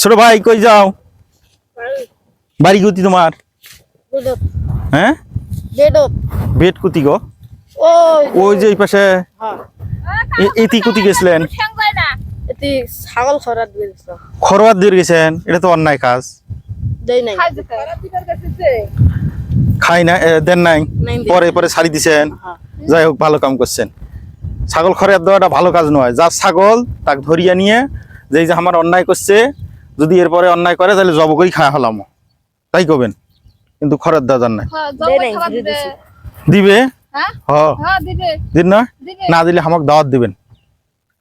ছোট ভাই কই যাও? বাড়ি কুতি তোমার? হ্যাঁ? বেড কুতি গো? ওই ওই যে এই পাশে হ্যাঁ। এতি কুতি গেছিলেন? ছাগল খরাত দিয়েছিল দিয়ে গেছেন? এটা তো অন্যায় কাজ। দেই নাই। খাই না দেন নাই। পরে পরে ছাড়ি দিছেন। হ্যাঁ। যাই হোক ভালো কাম করছেন। ছাগল খরিয়ার দেওয়াটা ভালো কাজ নয়। যার ছাগল তাকে ধরিয়া নিয়ে যে আমার অন্যায় করছে যদি এরপরে অন্যায় করে তাহলে জবকই খাওয়া হলাম তাই কবেন? কিন্তু খরের দেওয়া যান নাই দিবে। হ্যাঁ? হ হ্যাঁ। দিবে। দিন না? না দিলে আমাকে দাওয়াত দিবেন।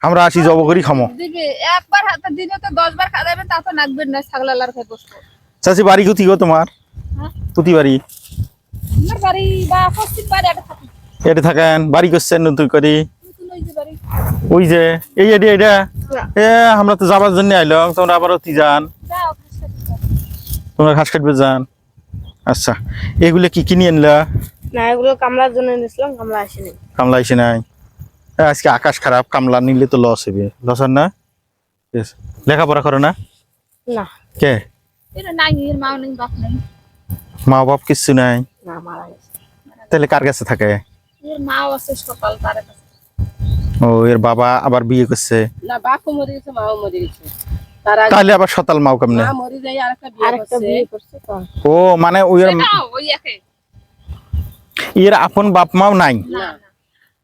আমরা আসি জব করি খামো। দিবে। একবার হাতে দিনে তো দশ বার খাওয়াবে তা তো নাকবেন না ছাগল খাই বসবো। চাচি বাড়ি কুতি গো তোমার? হ্যাঁ? কুতি বাড়ি? আমার বাড়ি বা পশ্চিম বাড়ি এটা থাকেন। বাড়ি করছেন নতুন করে? ওই যে এই এডি এটা এ আমরা তো যাবার জন্য আইলাম তোমরা আবার অতি যান। তোমরা ঘাস কাটবে যান। আচ্ছা এগুলো কি কিনে আনলা? না এগুলো কামলার জন্য নিয়েছিলাম কামলা আসেনি। কামলা এসে নাই। আজকে আকাশ খারাপ কামলা নিলে তো লস হবে। লস না. লেখাপড়া করো না? না। কে? মা বাপ কিচ্ছু নাই? তাহলে কার কাছে থাকে? মাও আছে সকাল তার কাছে। ও এর বাবা আবার বিয়ে করছে? না বাপও মরে গেছে মাও মরে গেছে। তার তাহলে আবার সতাল মাও কেমনে? মা মরে যায় আর একটা বিয়ে আরেকটা করছে। বিয়ে করছে তো। ও মানে এর- আপন বাপ মাও নাই?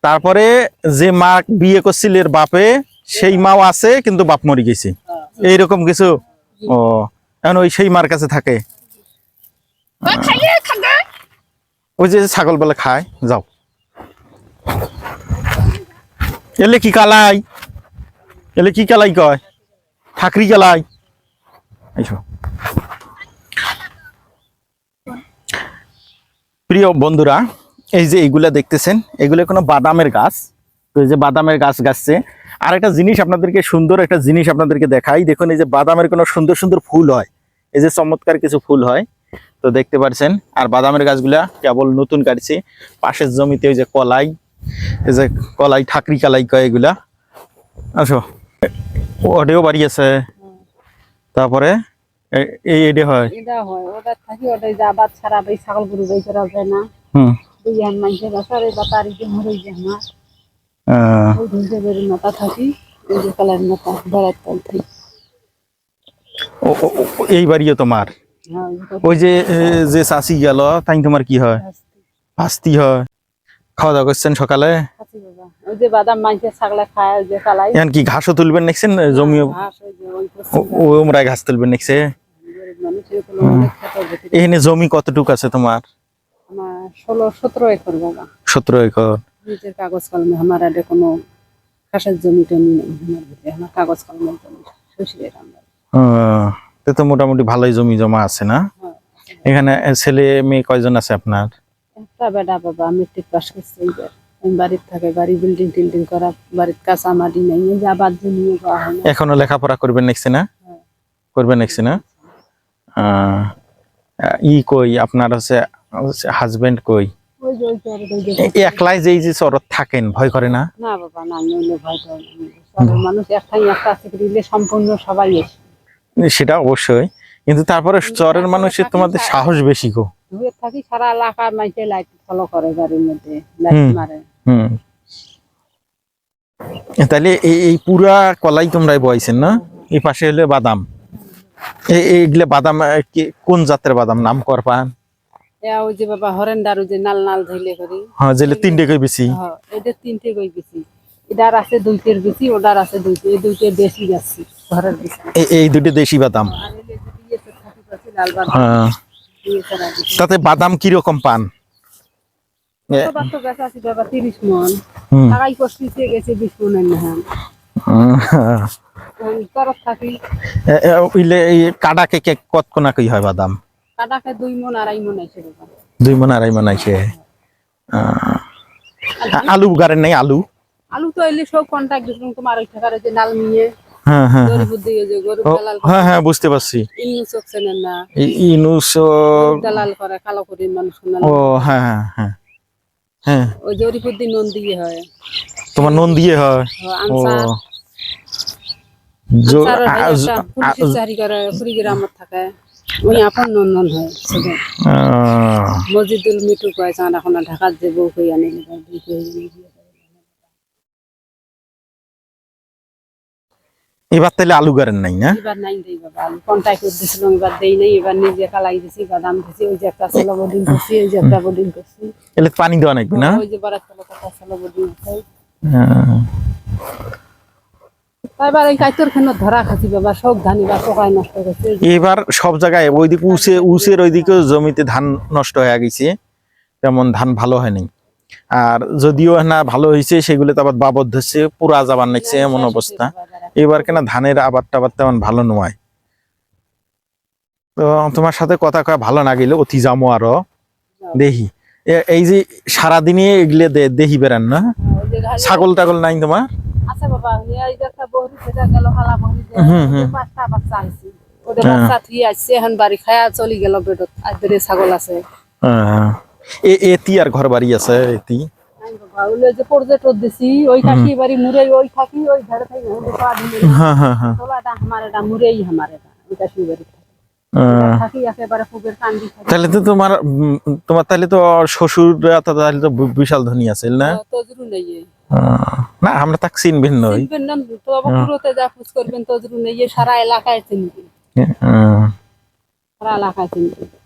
তারপরে যে মা বিয়ে করছিল এর বাপে সেই মাও আছে কিন্তু বাপ মরে গেছে। এইরকম কিছু? ও এখন ওই সেই মার কাছে থাকে। ওই ওই যে ছাগল বলে খায় যাও। এলে কি কালাই? এলে কি কালাই কয়? ঠাকরি কালাই। প্রিয় বন্ধুরা, এই যে এইগুলা দেখতেছেন, এগুলো কোনো বাদামের গাছ। তো এই যে বাদামের গাছ গাছছে আর একটা জিনিস আপনাদেরকে, সুন্দর একটা জিনিস আপনাদেরকে দেখাই। দেখুন, এই যে বাদামের কোনো সুন্দর সুন্দর ফুল হয়। এই যে চমৎকার কিছু ফুল হয়। তো দেখতে পাচ্ছেন, আর বাদামের গাছগুলা কেবল নতুন কাটছে। পাশের জমিতে ওই যে কলাই এই যে কলাই ঠাকরি কালাই কয় এগুলা? আসো। ওটাও বাড়ি আছে। তারপরে এই এডে হয়। এটা হয় ওটা থাকি ওটাই যা বাদ ছাড়া এই ছাগল গরু বেই করা যায় না। হুম। দুই হান মানুষের বাসারে বা তার যে মরে যায় না। ওই বেরি মাথা থাকি ওই যে কালার মাথা থাকি। ও- এই বাড়িও তোমার হ্যাঁ ওই যে যে এ, যে চাষি গেল তাই তোমার কি হয়? ভাস্তি হয়। খাওয়া দাওয়া করছেন সকালে? খাসি ওই যে বাদাম মানুষের ছাগলা খায় ওই যে কালাই এখন কি ঘাসও তুলবেন ওই ও- ও ওমরায় ঘাস তুলবেন এখানে জমি কতটুকু আছে তোমার? আমার ষোলো সতেরো একর বাবা। সতেরো একর। নিজের কাগজ কলমে আমার আগে কোনো খাসের জমি টমি নেই আমার ভিতরে আমার কাগজ কলমের জমি শ্বশুরের আমার তো তো মোটামুটি ভালোই জমি জমা আছে না? হ্যাঁ। এখানে ছেলে মেয়ে কয়জন আছে আপনার? একটা বেটা বাবা মেট্রিক পাস করছে এইবার আমি বাড়ির থাকে বাড়ি বিল্ডিং টিল্ডিং করা বাড়ির কাঁচা মাটি নেই এই যে আবার জমিয়ে যাওয়া হয় না। এখনও লেখাপড়া করবেন দেখছি না? হ্যাঁ। করবেন দেখছি না? ই কই আপনার হচ্ছে হাজবেন্ড কই? একলাই যে এই যে চরত থাকেন ভয় করে না? না বাবা না ভয় না। মানুষ একটাই একটা আছে দিলে সম্পূর্ণ সবাই সেটা অবশ্যই। কিন্তু তারপরে চরের মানুষের তোমাদের সাহস বেশি গো। ধুয়ে থাকি সারা এলাকার মাইকে লাইট ফলো করে বাড়ির মধ্যে লাইট মারে। হুম। তাহলে এই এই পুরা কলাই তোমরাই না? এই পাশে হলে বাদাম। এইগুলা বাদাম কোন জাতের বাদাম? নাম ওই যে বাবা হরেন্দার ওই যে নাল নাল ধইলে করি। হ্যাঁ যেলে তিনটে কই বেশি? হ্যাঁ তিনটে বেশি। এটার আছে দুইটের বেশি ওটার আছে দুইটে এই দুইটে দেশি যাচ্ছি ঘরের বেশি। এই- দুটো দেশি বাদাম। হ্যাঁ। তাতে বাদাম পান? কে কে কত হয় বাদাম? কাটাকে দুই মন আড়াই মন দুই মন আড়াই মন আইছে। আহ, আলু গাড়েন নাই আলু? আলু তো এলে সব দিচ্ছিলাম তোমার ওই টাকার যে নাল নিয়ে। হ্যাঁ হ্যাঁ হ্যাঁ। হ্যাঁ হ্যাঁ বুঝতে পারছি। ইনুস দালাল করে কালো করে মানুষ ও হ্যাঁ হ্যাঁ হ্যাঁ। হ্যাঁ। ওই জরিপুদ্দিন হয়। তোমার নন দিয়ে হয়? ও, হয় মসজিদুল মিটু কয় চান এখন ঢাকার যে বউ কই আনি এবার তাহলে আলু গারেন নাই না? এবার নাই দেই বাবা আমি কন্টাক্ট করে দিছিলাম এবার দেই নাই এবার নিজে কালাই দিছি বাদাম দিছি ওই যে একটা ছেলে বোর্ডিং করছি ওই যে একটা বোর্ডিং করছি। এলে পানি দেওয়া নাকি না? ওই যে বড় ছেলে একটা ছেলে আছে আহ, তারপর এই কাইতর খেন ধরা খাচ্ছি বাবা সব ধানি বা পোকায় নষ্ট করছে। এবার সব জায়গায় ওইদিকে উসে উসের ওইদিকে জমিতে ধান নষ্ট হয়ে গেছে তেমন ধান ভালো হয়নি আর যদিও না ভালো হয়েছে সেগুলো তো আবার বাবদ ধরছে পুরা যাবার নাকছে এমন অবস্থা। এবার কেন ধানের আবাদ টাবাদ তেমন ভালো নয়। তো তোমার সাথে কথা কয়া ভালো না গেলে অতি যামো আরও। দেখি। এই যে সারাদিনে এগুলো দে- দেখি বেড়ান না? ছাগল টাগল নাই তোমার? হ্যাঁ। ছাগল আছে। এ এতি আর ঘর বাড়ি আছে এতি ওগুলো যে পর্যটক দিছি ওই থাকি বাড়ি মুরে ওই থাকি ওই ধারে থাকি হ্যাঁ হ্যাঁ হ্যাঁ। তোলাটা আমার এটা মুরেই আমার এটা ওই কাশি বাড়ি তাহলে তো তোমার তোমার তাহলে তো শ্বশুর তাহলে তো বিশাল ধনী আছে না? তজরু নেই না আমরা তাকে চিনবেন নই চিনবেন না তো আবার যা খোঁজ করবেন সারা এলাকায় চিনবেন সারা এলাকায় চিনবেন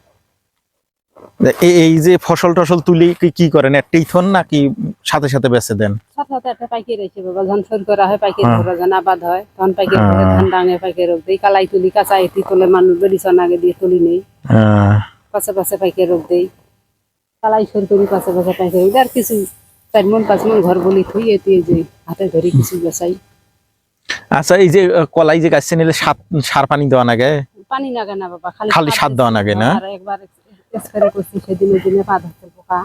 এই যে ফসল টসল তুলি কি- করেন? একটাই থন নাকি সাথে সাথে বেচে দেন? সাথে সাথে একটা পাইকারি আছে বাবা ধান সর করা হয় হ্যাঁ। ধরা যান আবাদ হয়। তখন পাইকারি ধরে হ্যাঁ। ধান ডাঙে পাইকারি রোগ দেই কালাই তুলি কাঁচা এটি তোলে মানুষ বেরিসন আগে দিয়ে তুলি নেই। পাশে পাশে পাইকারি রোগ দেই। কালাই সর করি পাশে পাশে পাইকারি রোগ আর কিছু চার মন পাঁচ মন ঘর বলি থুই এটি যে হাতে ধরি কিছু বেচাই। আচ্ছা এই যে কলাই যে গাছছে নিলে সার পানি দেওয়া নাগে পানি লাগে না বাবা খালি খালি সার দেওয়া লাগে না? একবার স্প্রে করছি সেদিনে দিনে পা ধরতে পোকা।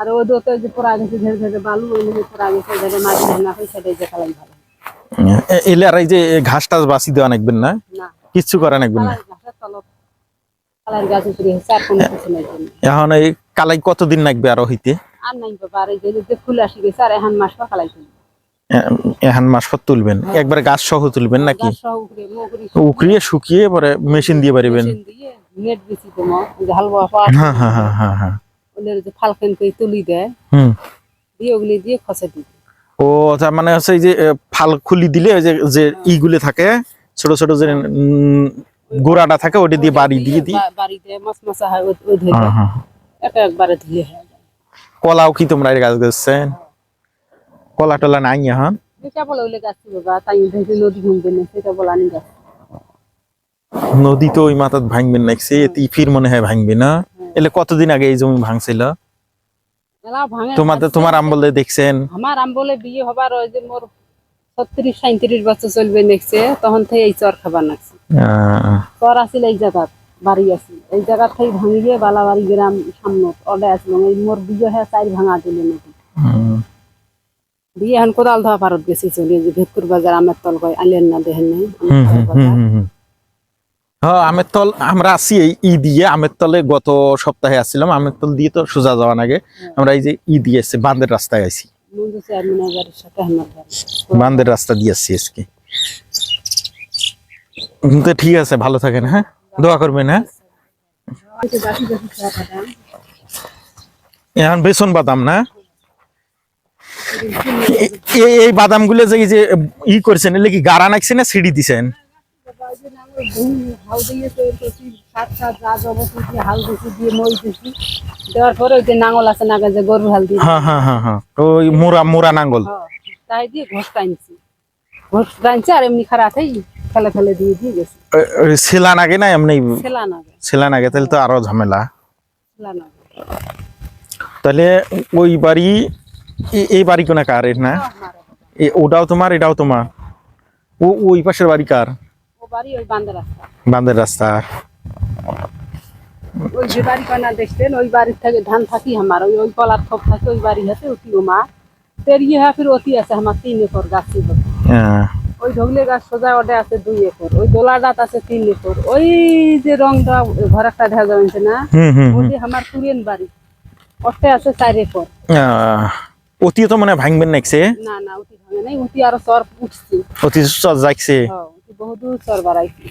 আর ওই দোতে যে পোড়া গেছে ধরে ধরে বালু ওই পোড়া গেছে ধরে মাটি না হয় সেটাই যে ভালো। এলে আর এই যে ঘাস টাস বাসি দেওয়া নাকবেন না? না। কিচ্ছু করা নাকবেন এখন। এই কালাই কতদিন লাগবে আরও হইতে? আর নাই বাবা আর এই যে যে ফুল আসি গেছে আর এখন মাস কালাই এখন মাস পর তুলবেন? একবার গাছ সহ তুলবেন নাকি? উকড়িয়ে শুকিয়ে পরে মেশিন দিয়ে পারিবেন নেট বেশি হালুয়া পা হ্যাঁ হ্যাঁ হ্যাঁ হ্যাঁ হ্যাঁ ওদের যে ফালকেন করে তুলি দেয় হুম। দিয়ে ওগুলি দিয়ে খসে ও তার মানে হচ্ছে যে ফাল খুলি দিলে যে যে ইগুলো থাকে ছোট ছোট যে গোড়াটা থাকে ওটা দিয়ে বাড়ি দিয়ে দিই বা- বাড়িতে মাছ মাছা হয় ওই ধরে হ্যাঁ, হ্যাঁ। এক একবারে ধুয়ে হয়ে। কলাও কি তোমরা গাছ গাছছেন কলা টলা নাই এখন? এটা বলে ওইলে গাছ বাবা তাই ধরে নদী ঘুমবে না সেটা গাছ। নদী তো ওই মাথাত ভাঙবেন নাকছে ফির মনে হয় ভাঙবে না। এলে কতদিন আগে এই জমি ভাঙছিল? তোমাদের তোমার আমবলে দেখছেন? আমার আম বলে বিয়ে হবার ওই যে মোর ছত্রিশ সাঁত্রিশ বছর চলবে তখন থেকে এই চর খাবার নাকছে। চর আছিল এই জায়গাত বাড়ি আছিল। এই জায়গার থেকে ভাঙিয়ে বালাবাড়ি গ্রাম সামনে অডে আসলো এই মোর বিয়ে হয়ে চাই ভাঙা দিল নাকি। বিয়ে এখন কোদাল ধোয়া ভারত গেছি চলে যে ভেটকুর বাজার আমের তল কয় আলেন না দেখেন নাই হুম, হুম, হুম, হুম, হুম। হ্যাঁ আমের তল আমরা আছি এই ই দিয়ে আমের তলে গত সপ্তাহে আসছিলাম। আমের তল দিয়ে তো সোজা যাওয়ার আগে আমরা এই যে ই দিয়ে এসছি বাঁধের রাস্তায় বাড়ি। বাঁধের রাস্তা দিয়ে আসছি আজকে। তো ঠিক আছে ভালো থাকেন হ্যাঁ? দোয়া করবেন হ্যাঁ? এখন বেসন বাদাম না? এই এই বাদামগুলো যে এই যে ই করছেন এলে কি গাড়া নাকছে না সিঁড়ি দিছেন? হাল দিয়েছে সাত সাত যা জবতি দিয়ে হাল দিয়েছি দিয়ে মই দিয়েছি দেওয়ার পরে ওই যে নাঙল আছে নাগে যে গরু হাল দিয়ে হ্যাঁ হ্যাঁ হ্যাঁ হ্যাঁ ওই মোরা মোরা নাঙ্গল হ্যাঁ, তাই দিয়ে ঘোষ টানছি ঘোষ টানছি আর এমনি খারাপ হয়ে ফেলে ফেলে দিয়ে দিয়ে গেছি ওই- ওই সেলা নাগে না এমনি ছেলা নাগে সেলা নাগে তাহলে তো আরও ঝামেলা ছেলা নাগে তাহলে ওই বাড়ি এ- এই বাড়ি কোনা কার এর না এ- ওটাও তোমার এটাও তোমার ও ওই পাশের বাড়ি কার ও বাড়ি ওই বান্ধে রাস্তা। বাঁধের রাস্তা। ওই যে বাড়ি কয়না দেখতেন ওই বাড়ির থেকে ধান থাকি আমার ওই ওই কলার খোপ থাকে ওই বাড়ি হাতে অতি মা। তেরিয়ে হ্যাঁ ফির অতি আছে আমার তিন একর গাছ ছিল। হ্যাঁ। ওই ঢগলে গাছ সোজা ওটা আছে দুই একর ওই দোলা ডাত আছে তিন একর। ওই যে রংটা ঘর একটা দেখা যাবে না ওই আমার পুরেন বাড়ি। ওতে আছে চার একর। অতি তো মানে ভাঙবেন নাকছে না না উঠি ভাঙে নাই উঠি আরও চর উঠছে। অতি চর যাইছে হ্যাঁ বহুত চর বাড়াইছে।